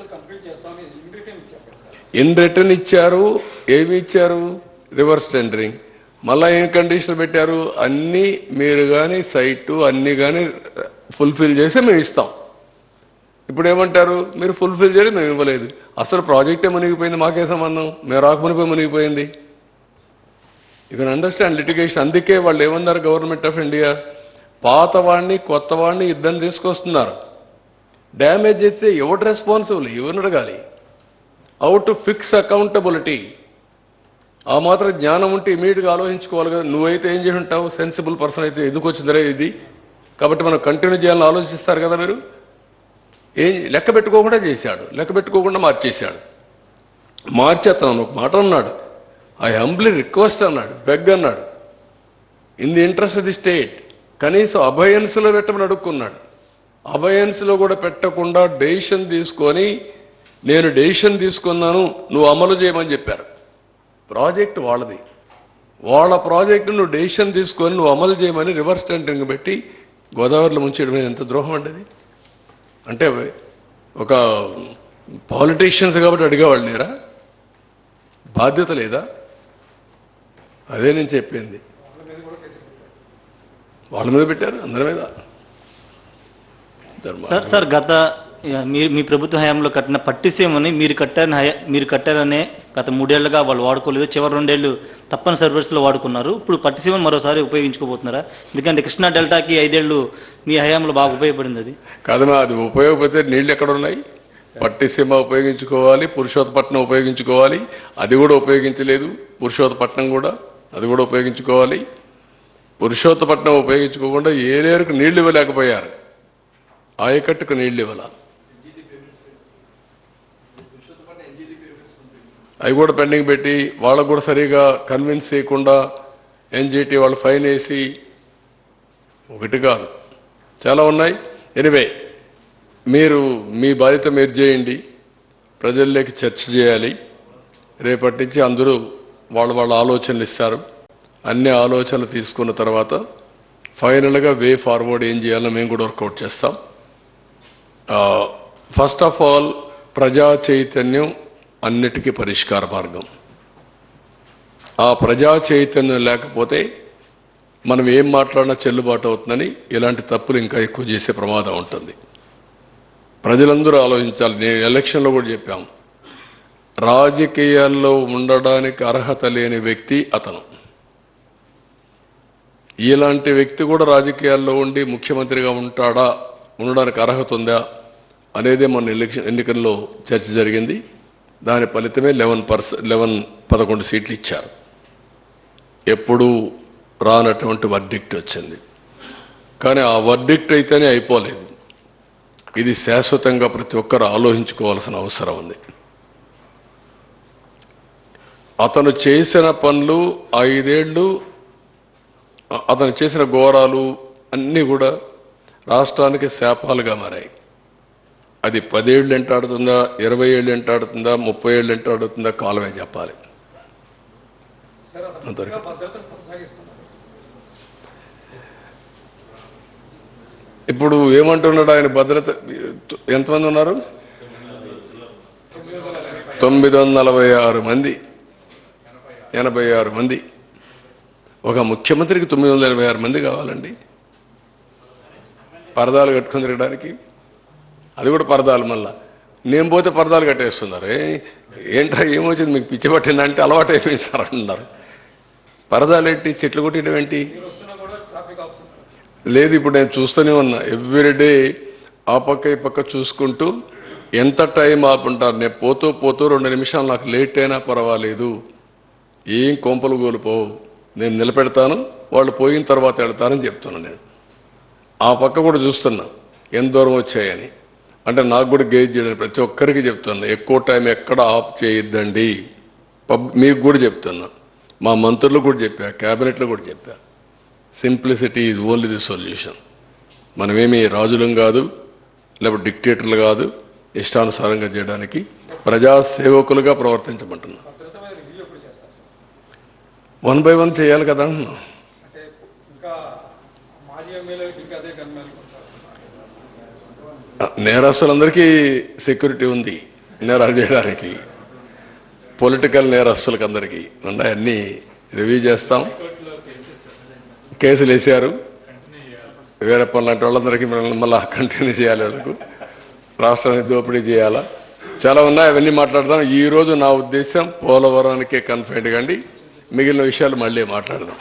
Complete చేస్తామని in return ఇచ్చారు in return ఇచ్చారు. ఏమి ఇచ్చారు? Reverse tendering. మళ్ళా ఏం కండిషన్ పెట్టారు? అన్నీ మీరు కానీ సైటు అన్నీ కానీ ఫుల్ఫిల్ చేసి మేము ఇస్తాం. ఇప్పుడు ఏమంటారు? మీరు ఫుల్ఫిల్ చేయడం మేము ఇవ్వలేదు. అసలు ప్రాజెక్టే మునిగిపోయింది? మాకే సంబంధం? మేము రాకమునిపోయి మునిగిపోయింది. యూ కెన్ అండర్స్టాండ్ లిటిగేషన్ అందుకే వాళ్ళు ఏమన్నారు? గవర్నమెంట్ ఆఫ్ ఇండియా పాత వాడిని కొత్త వాడిని ఇద్దరిని తీసుకొస్తున్నారు. డ్యామేజ్ చేస్తే ఎవరు రెస్పాన్సిబుల్ ఎవరిని అడగాలి? హౌ టు ఫిక్స్ అకౌంటబిలిటీ ఆ మాత్రం జ్ఞానం ఉంటే ఇమీడియట్గా ఆలోచించుకోవాలి కదా. నువ్వైతే ఏం చేసి ఉంటావు? సెన్సిబుల్ పర్సన్ అయితే ఎందుకు వచ్చిందిరా ఇది? కాబట్టి మనం కంటిన్యూ చేయాలని ఆలోచిస్తారు కదా మీరు. ఏం లెక్క పెట్టుకోకుండా చేశాడు. లెక్క పెట్టుకోకుండా మార్చేశాడు. మార్చేస్తాను ఒక మాట అన్నాడు. ఐ హంబ్లీ రిక్వెస్ట్ అన్నాడు. బెగ్ అన్నాడు. In the interest of the state కనీసం అభయన్స్లో పెట్టమని అడుక్కున్నాడు అబయన్స్లో కూడా పెట్టకుండా డెసిషన్ తీసుకొని నేను డెసిషన్ తీసుకున్నాను నువ్వు అమలు చేయమని చెప్పారు. ప్రాజెక్ట్ వాళ్ళది. వాళ్ళ ప్రాజెక్టు నువ్వు డెసిషన్ తీసుకొని నువ్వు అమలు చేయమని రివర్స్ టెండరింగ్ పెట్టి గోదావరిలో ముంచేయడం ఎంత ద్రోహం అండి అది? అంటే ఒక పాలిటీషియన్స్ కాబట్టి అడిగేవాళ్ళు లేరా? బాధ్యత లేదా? అదే నేను చెప్పింది. వాళ్ళ మీద పెట్టారు అందరి మీద. సార్ సార్ గత మీ మీ ప్రభుత్వ హయాంలో కట్టిన పట్టిసీమని మీరు కట్టారని హయా మీరు కట్టారనే గత మూడేళ్ళుగా వాళ్ళు వాడుకోలేదు. చివరి రెండేళ్ళు తప్పని సర్వీస్లో వాడుకున్నారు. ఇప్పుడు పట్టిసీమను మరోసారి ఉపయోగించుకోబోతున్నారా? ఎందుకంటే కృష్ణా డెల్టాకి ఐదేళ్ళు మీ హయాంలో బాగా ఉపయోగపడింది అది. కాదమ్మా అది ఉపయోగపోతే నీళ్ళు ఎక్కడ ఉన్నాయి? పట్టిసీమ ఉపయోగించుకోవాలి పురుషోత్తపట్నం ఉపయోగించుకోవాలి అది కూడా ఉపయోగించలేదు. పురుషోత్తపట్నం కూడా అది కూడా ఉపయోగించుకోవాలి. పురుషోత్తపట్నం ఉపయోగించుకోకుండా ఏలేరుకు నీళ్ళు ఇవ్వలేకపోయారు. ఆయకట్టుకు నీళ్ళు ఇవ్వాల. అవి కూడా పెండింగ్ పెట్టి వాళ్ళకు కూడా సరిగా కన్విన్స్ చేయకుండా ఎన్జిటి వాళ్ళు ఫైన్ వేసి ఒకటి కాదు. చాలా ఉన్నాయి. ఎనివే మీరు మీ బాధ్యత మీరు చేయండి. ప్రజల్లోకి చర్చ చేయాలి. రేపటి నుంచి అందరూ వాళ్ళ వాళ్ళ ఆలోచనలు ఇస్తారు. అన్ని ఆలోచనలు తీసుకున్న తర్వాత ఫైనల్గా వే ఫార్వర్డ్ ఏం చేయాలో మేము కూడా వర్కౌట్ చేస్తాం. ఫస్ట్ ఆఫ్ ఆల్ ప్రజా చైతన్యం అన్నిటికీ పరిష్కార మార్గం. ఆ ప్రజా చైతన్యం లేకపోతే మనం ఏం మాట్లాడినా చెల్లుబాటు అవుతుందని ఇలాంటి తప్పులు ఇంకా ఎక్కువ చేసే ప్రమాదం ఉంటుంది. ప్రజలందరూ ఆలోచించాలి. నేను ఎలక్షన్లో కూడా చెప్పాము రాజకీయాల్లో ఉండడానికి అర్హత లేని వ్యక్తి అతను. ఇలాంటి వ్యక్తి కూడా రాజకీయాల్లో ఉండి ముఖ్యమంత్రిగా ఉంటాడా? ఉండడానికి అర్హత ఉందా అనేది మన ఎలక్షన్ ఎన్నికల్లో చర్చ జరిగింది. దాని ఫలితమే లెవెన్ పర్స లెవెన్ పదకొండు సీట్లు ఇచ్చారు. ఎప్పుడూ రానటువంటి వర్డిక్ట్ వచ్చింది. కానీ ఆ వర్డిక్ట్ అయితేనే అయిపోలేదు. ఇది శాశ్వతంగా ప్రతి ఒక్కరు ఆలోచించుకోవాల్సిన అవసరం ఉంది. అతను చేసిన పనులు ఐదేళ్ళు అతను చేసిన ఘోరాలు అన్నీ కూడా రాష్ట్రానికి శాపాలుగా మారాయి. అది పదేళ్ళు ఎంటాడుతుందా ఇరవై ఏళ్ళు ఎంటాడుతుందా ముప్పై ఏళ్ళు ఎంటాడుతుందా కాలమే చెప్పాలి. ఇప్పుడు ఏమంటున్నాడు ఆయన భద్రత? ఎంతమంది ఉన్నారు? తొమ్మిది వందల నలభై ఆరు మంది. ఎనభై ఆరు మంది. ఒక ముఖ్యమంత్రికి తొమ్మిది వందల ఎనభై ఆరు మంది కావాలండి. పరదాలు కట్టుకుని తిరగడానికి? అది కూడా పరదాలు మళ్ళా. నేను పోతే పరదాలు కట్టేస్తున్నారు. ఏ ఏంట్రా ఏమొచ్చింది? మీకు పిచ్చి పట్టిందంటే అలవాటు అయిపోయింది సార్ అంటున్నారు పరదాలు ఏంటి? చెట్లు కొట్టడం ఏంటి? లేదు ఇప్పుడు నేను చూస్తూనే ఉన్నా. ఎవ్రీడే ఆ పక్క ఈ పక్క చూసుకుంటూ ఎంత టైం ఆపుంటారు? నేను పోతూ పోతూ రెండు నిమిషాలు నాకు లేట్ అయినా పర్వాలేదు. ఏం కొంపలు కోల్పోవు. నేను నిలబెడతాను. వాళ్ళు పోయిన తర్వాత వెళ్తానని చెప్తున్నాను నేను. ఆ పక్క కూడా చూస్తున్నా. ఎంత దూరం వచ్చాయని. అంటే నాకు కూడా గేజ్ చేయడానికి ప్రతి ఒక్కరికి చెప్తున్నా. ఎక్కువ టైం ఎక్కడ ఆఫ్ చేయొద్దండి. పబ్ మీకు కూడా చెప్తున్నా. మా మంత్రులు కూడా చెప్పా క్యాబినెట్లో కూడా చెప్పా. Simplicity is only the solution. మనమేమి రాజులం కాదు లేకపోతే డిక్టేటర్లు కాదు ఇష్టానుసారంగా చేయడానికి ప్రజా సేవకులుగా ప్రవర్తించమంటున్నా వన్ బై వన్ చేయాలి కదా అంటున్నా. అంటే ఇంకా మాజీ ఎమ్మెల్యేలకు ఇంకా అదే గన్మేలు నేరస్తులందరికీ సెక్యూరిటీ ఉంది నేరాలు చేయడానికి పొలిటికల్ నేరస్తులకు అందరికీ. ఉన్నాయి రివ్యూ చేస్తాం. కేసులు వేశారు. వేరే పనులు వాళ్ళందరికీ మిమ్మల్ని మళ్ళా కంటిన్యూ చేయాలి వాళ్ళకు. రాష్ట్రానికి దోపిడీ చేయాలా? చాలా ఉన్నాయి అవన్నీ మాట్లాడదాం. ఈ రోజు నా ఉద్దేశం పోలవరానికే కన్ఫైన్ కండి మిగిలిన విషయాలు మళ్ళీ మాట్లాడదాం.